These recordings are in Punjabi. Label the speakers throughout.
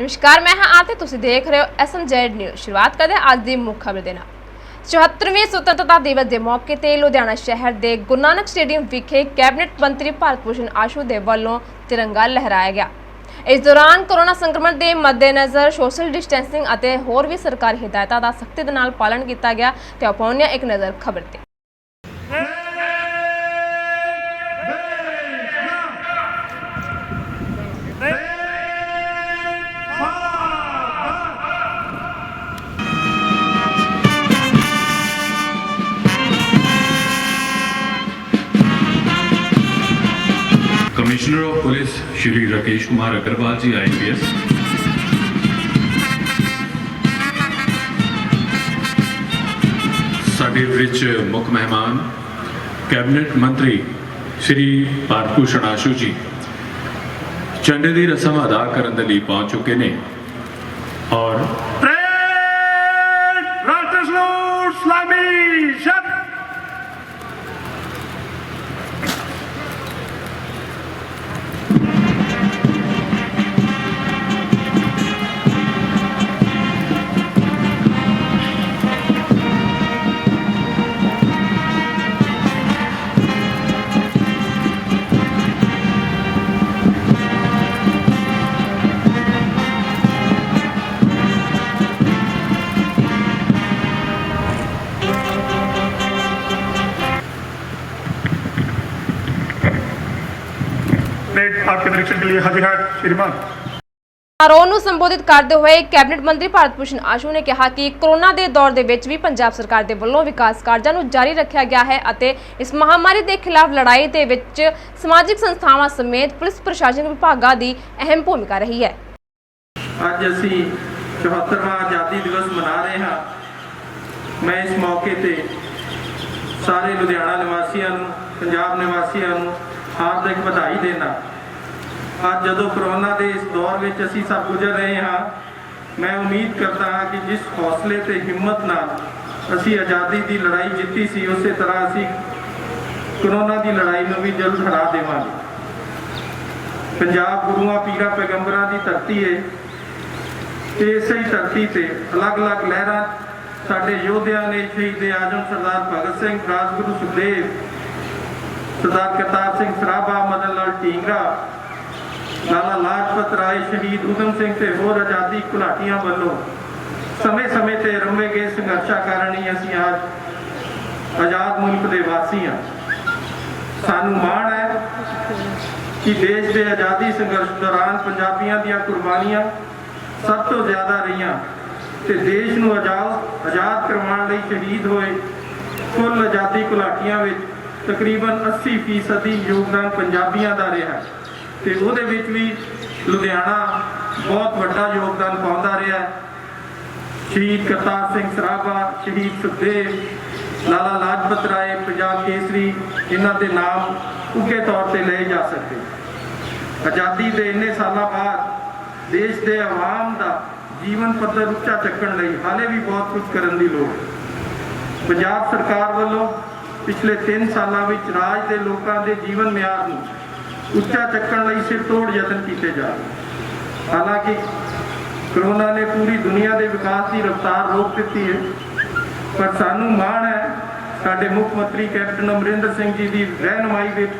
Speaker 1: ਨਮਸਕਾਰ, ਮੈਂ ਹਾਂ ਆਰਤੀ ਤੁਸੀਂ ਦੇਖ ਰਹੇ ਹੋ ਐਸਐਮਜ਼ੈਡ ਨਿਊਜ਼ ਸ਼ੁਰੂਆਤ ਕਰਦੇ ਹਾਂ ਅੱਜ ਦੀ ਮੁੱਖ ਖਬਰ ਦੇ ਨਾਲ। 74ਵੇਂ ਸੁਤੰਤਰਤਾ ਦਿਵਸ ਦੇ ਮੌਕੇ ਤੇ ਲੁਧਿਆਣਾ ਸ਼ਹਿਰ ਦੇ ਗੁਰੂ ਨਾਨਕ ਸਟੇਡੀਅਮ ਵਿਖੇ ਕੈਬਨਿਟ ਮੰਤਰੀ ਭਾਰਤ ਭੂਸ਼ਣ ਆਸ਼ੂ ਦੇ ਵੱਲੋਂ ਤਿਰੰਗਾ ਲਹਿਰਾਇਆ ਗਿਆ। ਇਸ ਦੌਰਾਨ ਕੋਰੋਨਾ ਸੰਕਰਮਣ ਦੇ ਮੱਦੇਨਜ਼ਰ ਸੋਸ਼ਲ ਡਿਸਟੈਂਸਿੰਗ ਅਤੇ ਹੋਰ ਵੀ ਸਰਕਾਰੀ ਹਦਾਇਤਾਂ ਦਾ ਸਖਤੀ ਦੇ ਨਾਲ ਪਾਲਣ ਕੀਤਾ ਗਿਆ ਤੇ ਆਪੋਨਿਆ ਇੱਕ ਨਜ਼ਰ ਖਬਰ ਤੇ।
Speaker 2: Commissioner of police Shri Rakesh Kumar Agarwal ji IPS ਸਾਡੇ ਵਿੱਚ ਮੁੱਖ ਮਹਿਮਾਨ, ਕੈਬਨਿਟ ਮੰਤਰੀ ਸ਼੍ਰੀ ਭਾਰਤਭੂਸ਼ਣ ਆਸ਼ੂ ਜੀ, ਝੰਡੇ ਦੀ ਰਸਮ ਅਦਾ ਕਰਨ ਦੇ ਲਈ ਪਹੁੰਚ ਚੁੱਕੇ ਨੇ ਔਰ
Speaker 3: Trend Rattesloot Slami Shut plate आपके निरीक्षण के लिए हाजिर है श्रीमान
Speaker 1: ਸਮਾਰੋਹ ਨੂੰ ਸੰਬੋਧਿਤ ਕਰਦੇ ਹੋਏ ਕੈਬਨਿਟ ਮੰਤਰੀ ਭਾਰਤ ਭੂਸ਼ਣ ਆਸ਼ੂ ਨੇ ਕਿਹਾ ਕਿ ਕੋਰੋਨਾ ਦੇ ਦੌਰ ਦੇ ਵਿੱਚ ਵੀ ਪੰਜਾਬ ਸਰਕਾਰ ਦੇ ਵੱਲੋਂ ਵਿਕਾਸ ਕਾਰਜਾਂ ਨੂੰ ਜਾਰੀ ਰੱਖਿਆ ਗਿਆ ਹੈ ਅਤੇ ਇਸ ਮਹਾਮਾਰੀ ਦੇ ਖਿਲਾਫ ਲੜਾਈ ਦੇ ਵਿੱਚ ਸਮਾਜਿਕ ਸੰਸਥਾਵਾਂ ਸਮੇਤ ਪੁਲਿਸ ਪ੍ਰਸ਼ਾਸਨਿਕ ਵਿਭਾਗਾਂ ਦੀ ਅਹਿਮ ਭੂਮਿਕਾ ਰਹੀ ਹੈ
Speaker 4: ਅੱਜ ਅਸੀਂ 74ਵਾਂ ਆਜ਼ਾਦੀ ਦਿਵਸ ਮਨਾ ਰਹੇ ਹਾਂ ਮੈਂ ਇਸ ਮੌਕੇ ਤੇ ਸਾਰੇ ਲੁਧਿਆਣਾ ਨਿਵਾਸੀਆਂ ਨੂੰ ਪੰਜਾਬ ਨਿਵਾਸੀਆਂ ਨੂੰ ਹਾਰਦਿਕ ਵਧਾਈ ਦੇਣਾ ਅੱਜ ਜਦੋਂ ਕਰੋਨਾ ਦੇ ਇਸ ਦੌਰ ਵਿੱਚ ਅਸੀਂ ਸਭ ਗੁਜ਼ਰ ਰਹੇ ਹਾਂ, ਮੈਂ ਉਮੀਦ ਕਰਦਾ ਹਾਂ ਕਿ ਜਿਸ ਹੌਸਲੇ ਤੇ ਹਿੰਮਤ ਨਾਲ ਅਸੀਂ ਆਜ਼ਾਦੀ ਦੀ ਲੜਾਈ ਜਿੱਤੀ ਸੀ, ਉਸੇ ਤਰ੍ਹਾਂ ਅਸੀਂ ਕਰੋਨਾ ਦੀ ਲੜਾਈ ਨੂੰ ਵੀ ਜਲਦ ਹਰਾ ਦੇਵਾਂਗੇ। ਪੰਜਾਬ ਗੁਰੂਆਂ, ਪੀਰਾਂ, ਪੈਗੰਬਰਾਂ ਦੀ ਧਰਤੀ ਹੈ ਤੇ ਇਸੇ ਹੀ ਧਰਤੀ ਤੇ ਅਲੱਗ-ਅਲੱਗ ਲਹਿਰਾਂ ਸਾਡੇ ਯੋਧਿਆਂ ਨੇ ਸ਼ਹੀਦ ਆਜਮ ਸਰਦਾਰ ਭਗਤ ਸਿੰਘ, ਰਾਜਗੁਰੂ ਸੁਖਦੇਵ, ਸਰਦਾਰ ਕਰਤਾਰ ਸਿੰਘ ਸਰਾਭਾ, ਮਦਨ ਲਾਲ ਢੀਂਗਰਾ ਲਾਲਾ ਲਾਜਪਤ ਰਾਏ ਸ਼ਹੀਦ ਊਧਮ ਸਿੰਘ ਤੇ ਹੋਰ ਆਜ਼ਾਦੀ ਘੁਲਾਟੀਆਂ ਵੱਲੋਂ ਸਮੇਂ-ਸਮੇਂ ਤੇ ਰੰਭੇ ਗਏ ਸੰਘਰਸ਼ਾਂ ਕਾਰਨ ਹੀ ਅਸੀਂ ਅੱਜ ਆਜ਼ਾਦ ਮੁਲਕ ਦੇ ਵਾਸੀ ਹਾਂ। ਸਾਨੂੰ ਮਾਣ ਹੈ ਕਿ ਦੇਸ਼ ਦੇ ਆਜ਼ਾਦੀ ਸੰਘਰਸ਼ ਦੌਰਾਨ ਪੰਜਾਬੀਆਂ ਦੀਆਂ ਕੁਰਬਾਨੀਆਂ ਸਭ ਤੋਂ ਜ਼ਿਆਦਾ ਰਹੀਆਂ ਤੇ ਦੇਸ਼ ਨੂੰ ਆਜ਼ਾਦ ਆਜ਼ਾਦ ਕਰਵਾਉਣ ਲਈ ਸ਼ਹੀਦ ਹੋਏ ਕੁੱਲ ਆਜ਼ਾਦੀ ਘੁਲਾਟੀਆਂ ਵਿੱਚ ਤਕਰੀਬਨ 80% ਫੀਸਦੀ ਯੋਗਦਾਨ ਪੰਜਾਬੀਆਂ ਦਾ ਰਿਹਾ ਹੈ। ਤੇ ਉਹਦੇ ਵਿੱਚ ਵੀ ਲੁਧਿਆਣਾ ਬਹੁਤ ਵੱਡਾ ਯੋਗਦਾਨ ਪਾਉਂਦਾ ਰਿਹਾ ਸ਼ਹੀਦ ਕਰਤਾਰ ਸਿੰਘ ਸਰਾਭਾ ਸ਼ਹੀਦ ਸੁਖਦੇਵ, ਲਾਲਾ ਲਾਜਪਤ ਰਾਏ, ਪੰਜਾਬ ਕੇਸਰੀ, ਇਹਨਾਂ ਦੇ ਨਾਮ ਉੱਘੇ ਤੌਰ ਤੇ ਲਏ ਜਾ ਸਕਦੇ। ਆਜ਼ਾਦੀ ਦੇ ਇੰਨੇ ਸਾਲਾਂ ਬਾਅਦ ਦੇਸ਼ ਦੇ ਆਵਾਮ ਦਾ ਜੀਵਨ ਪੱਧਰ ਉੱਚਾ ਚੱਕਣ ਲਈ ਹਾਲੇ ਵੀ ਬਹੁਤ ਕੁਝ ਕਰਨ ਦੀ ਲੋੜ ਹੈ। ਪੰਜਾਬ ਸਰਕਾਰ ਵੱਲੋਂ ਪਿਛਲੇ 3 ਸਾਲਾਂ ਵਿੱਚ ਰਾਜ ਦੇ ਲੋਕਾਂ ਦੇ ਜੀਵਨ ਮਿਆਰ ਨੂੰ ਉੱਚਾ ਚੱਕਣ ਲਈ ਸਿਰ ਤੋੜ ਯਤਨ ਕੀਤੇ ਜਾ ਰਹੇ। ਹਾਲਾਂਕਿ ਕਰੋਨਾ ਨੇ ਪੂਰੀ ਦੁਨੀਆ ਦੇ ਵਿਕਾਸ ਦੀ ਰਫ਼ਤਾਰ ਰੋਕ ਦਿੱਤੀ ਹੈ। ਪਰ ਸਾਨੂੰ ਮਾਣ ਹੈ, ਸਾਡੇ ਮੁੱਖ ਮੰਤਰੀ ਕੈਪਟਨ ਅਮਰਿੰਦਰ ਸਿੰਘ ਜੀ ਦੀ ਰਹਿਨਮਾਈ ਵਿੱਚ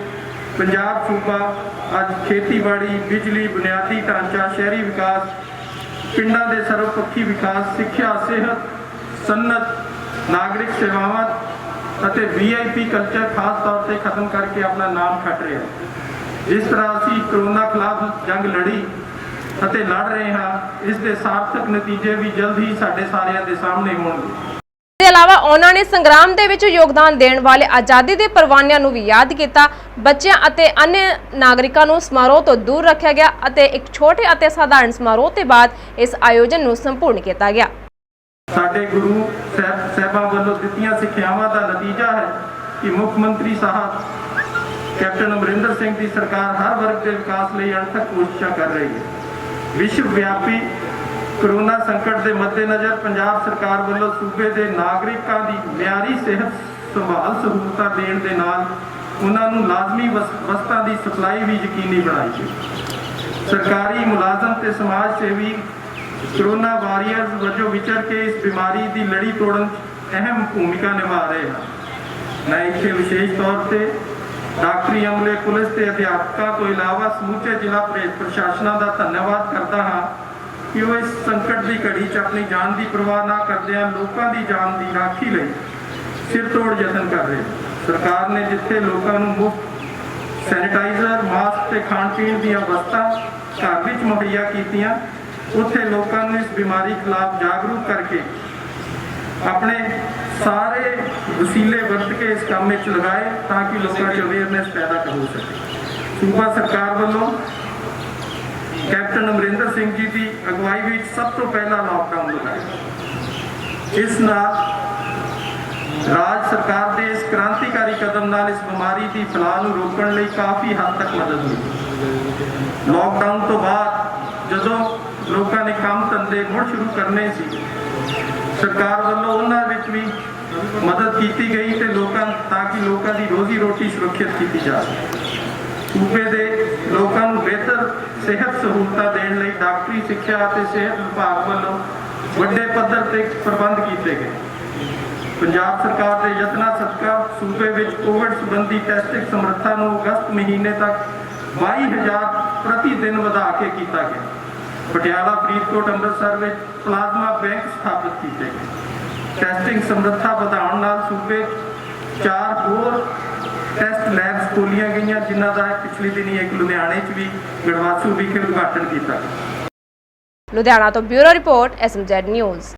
Speaker 4: ਪੰਜਾਬ ਸੂਬਾ ਅੱਜ ਖੇਤੀਬਾੜੀ, ਬਿਜਲੀ, ਬੁਨਿਆਦੀ ਢਾਂਚਾ, ਸ਼ਹਿਰੀ ਵਿਕਾਸ, ਪਿੰਡਾਂ ਦੇ ਸਰਵਪੱਖੀ ਵਿਕਾਸ, ਸਿੱਖਿਆ, ਸਿਹਤ, ਸਨਅਤ, ਨਾਗਰਿਕ ਸੇਵਾਵਾਂ ਅਤੇ ਵੀਆਈਪੀ ਕਲਚਰ ਖਾਸ ਤੌਰ ਤੇ ਖਤਮ ਕਰਕੇ ਆਪਣਾ ਨਾਮ ਖੱਟ ਰਿਹਾ ਹੈ। ਇਸ ਤਰ੍ਹਾਂ ਅਸੀਂ ਕਰੋਨਾ ਖਿਲਾਫ ਜੰਗ ਲੜੀ ਅਤੇ ਲੜ ਰਹੇ ਹਾਂ ਇਸ ਦੇ ਸਾਰਥਕ ਨਤੀਜੇ ਵੀ ਜਲਦ ਹੀ ਸਾਡੇ ਸਾਰਿਆਂ ਦੇ ਸਾਹਮਣੇ ਹੋਣਗੇ।
Speaker 1: ਦੇ ਇਲਾਵਾ ਉਹਨਾਂ ਨੇ ਸੰਗਰਾਮ ਦੇ ਵਿੱਚ ਯੋਗਦਾਨ ਦੇਣ ਵਾਲੇ ਆਜ਼ਾਦੀ ਦੇ ਪਰਵਾਨਿਆਂ ਨੂੰ ਵੀ ਯਾਦ ਕੀਤਾ। ਬੱਚਿਆਂ ਅਤੇ ਅਨਿਆ ਨਾਗਰਿਕਾਂ ਨੂੰ ਸਮਾਰੋਹ ਤੋਂ ਦੂਰ ਰੱਖਿਆ ਗਿਆ ਅਤੇ ਇੱਕ ਛੋਟੇ ਅਤੇ ਸਧਾਰਨ ਸਮਾਰੋਹ ਤੋਂ ਬਾਅਦ ਇਸ ਆਯੋਜਨ ਨੂੰ ਸੰਪੂਰਨ ਕੀਤਾ ਗਿਆ।
Speaker 4: ਸਾਡੇ ਗੁਰੂ ਸਾਹਿਬ ਸਾਹਿਬਾਂ ਵੱਲੋਂ ਦਿੱਤੀਆਂ ਸਿੱਖਿਆਵਾਂ ਦਾ ਨਤੀਜਾ ਹੈ ਕਿ ਮੁੱਖ ਮੰਤਰੀ ਸਾਹਿਬ ਕੈਪਟਨ ਅਮਰਿੰਦਰ ਸਿੰਘ ਦੀ ਸਰਕਾਰ ਹਰ ਵਰਗ ਦੇ ਵਿਕਾਸ ਲਈ ਅਣਥੱਕ ਕੋਸ਼ਿਸ਼ਾਂ ਕਰ ਰਹੀ ਹੈ। ਵਿਸ਼ਵ ਵਿਆਪੀ ਕਰੋਨਾ ਸੰਕਟ ਦੇ ਮੱਦੇਨਜ਼ਰ ਪੰਜਾਬ ਸਰਕਾਰ ਵੱਲੋਂ ਸੂਬੇ ਦੇ ਨਾਗਰਿਕਾਂ ਦੀ ਮਿਆਰੀ ਸਿਹਤ ਸੰਭਾਲ ਸਹੂਲਤਾਂ ਦੇਣ ਦੇ ਨਾਲ ਉਹਨਾਂ ਨੂੰ ਲਾਜ਼ਮੀ ਵਸਤਾਂ ਦੀ ਸਪਲਾਈ ਵੀ ਯਕੀਨੀ ਬਣਾਈ ਹੈ। ਸਰਕਾਰੀ ਮੁਲਾਜ਼ਮ ਤੇ ਸਮਾਜ ਸੇਵੀ ਕਰੋਨਾ ਵਾਰੀਅਰਸ ਵਜੋਂ ਵਿਚਰ ਕੇ ਇਸ ਬਿਮਾਰੀ ਦੀ ਲੜੀ ਤੋੜਨ 'ਚ ਅਹਿਮ ਭੂਮਿਕਾ ਨਿਭਾ ਰਹੇ ਹਨ। ਮੈਂ ਇੱਥੇ ਵਿਸ਼ੇਸ਼ ਤੌਰ ਤੇ ਡਾਕਟਰੀ ਅਮਲੇ ਪੁਲਿਸ ਤੇ ਅਧਿਆਪਕਾਂ ਤੋਂ ਇਲਾਵਾ ਸਮੁੱਚੇ ਜ਼ਿਲ੍ਹਾ ਪ੍ਰਸ਼ਾਸਨਾਂ ਦਾ ਧੰਨਵਾਦ ਕਰਦਾ ਹਾਂ ਕਿ ਉਹ ਇਸ ਸੰਕਟ ਦੀ ਘੜੀ 'ਚ ਆਪਣੀ ਜਾਨ ਦੀ ਪਰਵਾਹ ਨਾ ਕਰਦਿਆਂ ਲੋਕਾਂ ਦੀ ਜਾਨ ਦੀ ਰਾਖੀ ਲਈ ਸਿਰ ਤੋੜ ਯਤਨ ਕਰ ਰਹੇ ਸਰਕਾਰ ਨੇ ਜਿੱਥੇ ਲੋਕਾਂ ਨੂੰ ਮੁਫਤ ਸੈਨੀਟਾਈਜ਼ਰ, ਮਾਸਕ ਤੇ ਖਾਣ ਪੀਣ ਦੀਆਂ ਵਸਤਾਂ ਘਰ ਵਿੱਚ ਮੁਹੱਈਆ ਕੀਤੀਆਂ, ਉੱਥੇ ਲੋਕਾਂ ਨੂੰ ਇਸ ਬਿਮਾਰੀ ਖਿਲਾਫ ਜਾਗਰੂਕ ਕਰਕੇ ਆਪਣੇ ਸਾਰੇ ਵਸੀਲੇ ਵਰਤ ਕੇ ਇਸ ਕੰਮ ਵਿੱਚ ਲਗਾਏ ਤਾਂ ਕਿ ਲੋਕਾਂ 'ਚ ਅਵੇਅਰਨੈਸ ਪੈਦਾ ਹੋ ਸਕੇ। ਸੂਬਾ ਸਰਕਾਰ ਵੱਲੋਂ ਕੈਪਟਨ ਅਮਰਿੰਦਰ ਸਿੰਘ ਜੀ ਦੀ ਅਗਵਾਈ ਵਿੱਚ ਸਭ ਤੋਂ ਪਹਿਲਾਂ ਲਾਕਡਾਊਨ ਲਗਾਇਆ। ਇਸ ਨਾਲ ਰਾਜ ਸਰਕਾਰ ਦੇ ਇਸ ਕ੍ਰਾਂਤੀਕਾਰੀ ਕਦਮ ਨਾਲ ਇਸ ਬਿਮਾਰੀ ਦੀ ਫੈਲਾਅ ਨੂੰ ਰੋਕਣ ਲਈ ਕਾਫੀ ਹੱਦ ਤੱਕ ਮਦਦ ਮਿਲੀ। ਲਾਕਡਾਊਨ ਤੋਂ ਬਾਅਦ ਜਦੋਂ ਲੋਕਾਂ ਨੇ ਕੰਮ ਧੰਦੇ ਮੁੜ ਸ਼ੁਰੂ ਕਰਨੇ ਸੀ ਸਰਕਾਰ ਵੱਲੋਂ ਉਹਨਾਂ ਵਿੱਚ ਵੀ ਮਦਦ ਕੀਤੀ ਗਈ ਤੇ ਲੋਕਾਂ ਤਾਂ ਕਿ ਲੋਕਾਂ ਦੀ ਰੋਜ਼ੀ ਰੋਟੀ ਸੁਰੱਖਿਅਤ ਕੀਤੀ ਜਾ ਸੂਬੇ ਦੇ ਲੋਕਾਂ ਨੂੰ ਬਿਹਤਰ ਸਿਹਤ ਸਹੂਲਤਾਂ ਦੇਣ ਲਈ ਡਾਕਟਰੀ ਸਿੱਖਿਆ ਅਤੇ ਸਿਹਤ ਵਿਭਾਗ ਵੱਲੋਂ ਵੱਡੇ ਪੱਧਰ ਤੇ ਪ੍ਰਬੰਧ ਕੀਤੇ ਗਏ। ਪੰਜਾਬ ਸਰਕਾਰ ਦੇ ਯਤਨਾਂ ਸਦਕਾ ਸੂਬੇ ਵਿੱਚ ਕੋਵਿਡ ਸੰਬੰਧੀ ਟੈਸਟਿੰਗ ਸਮਰੱਥਾ ਨੂੰ ਅਗਸਤ ਮਹੀਨੇ ਤੱਕ 22000 ਪ੍ਰਤੀ ਦਿਨ ਵਧਾ ਕੇ ਕੀਤਾ ਗਿਆ। ਪਟਿਆਲਾ ਫਰੀਦਕੋਟ ਅੰਮ੍ਰਿਤਸਰ ਵਿੱਚ ਪਲਾਜ਼ਮਾ ਬੈਂਕ ਸਥਾਪਿਤ ਕੀਤੇ ਗਏ। ਟੈਸਟਿੰਗ ਸਮਰੱਥਾ ਵਧਾਉਣ ਨਾਲ ਸੂਬੇ ਚਾਰ ਹੋਰ ਟੈਸਟ ਲੈਬਸ ਖੋਲੀਆਂ ਗਈਆਂ, ਜਿਨ੍ਹਾਂ ਦਾ ਪਿਛਲੇ ਦਿਨੀ ਇੱਕ ਲੁਧਿਆਣੇ 'ਚ ਵੀ ਗੜਵਾਸੂ ਵਿਖੇ ਉਦਘਾਟਨ ਕੀਤਾ
Speaker 1: ਲੁਧਿਆਣਾ ਤੋਂ ਬਿਊਰੋ ਰਿਪੋਰਟ, ਐਸਐਮਜ਼ੈਡ ਨਿਊਜ਼।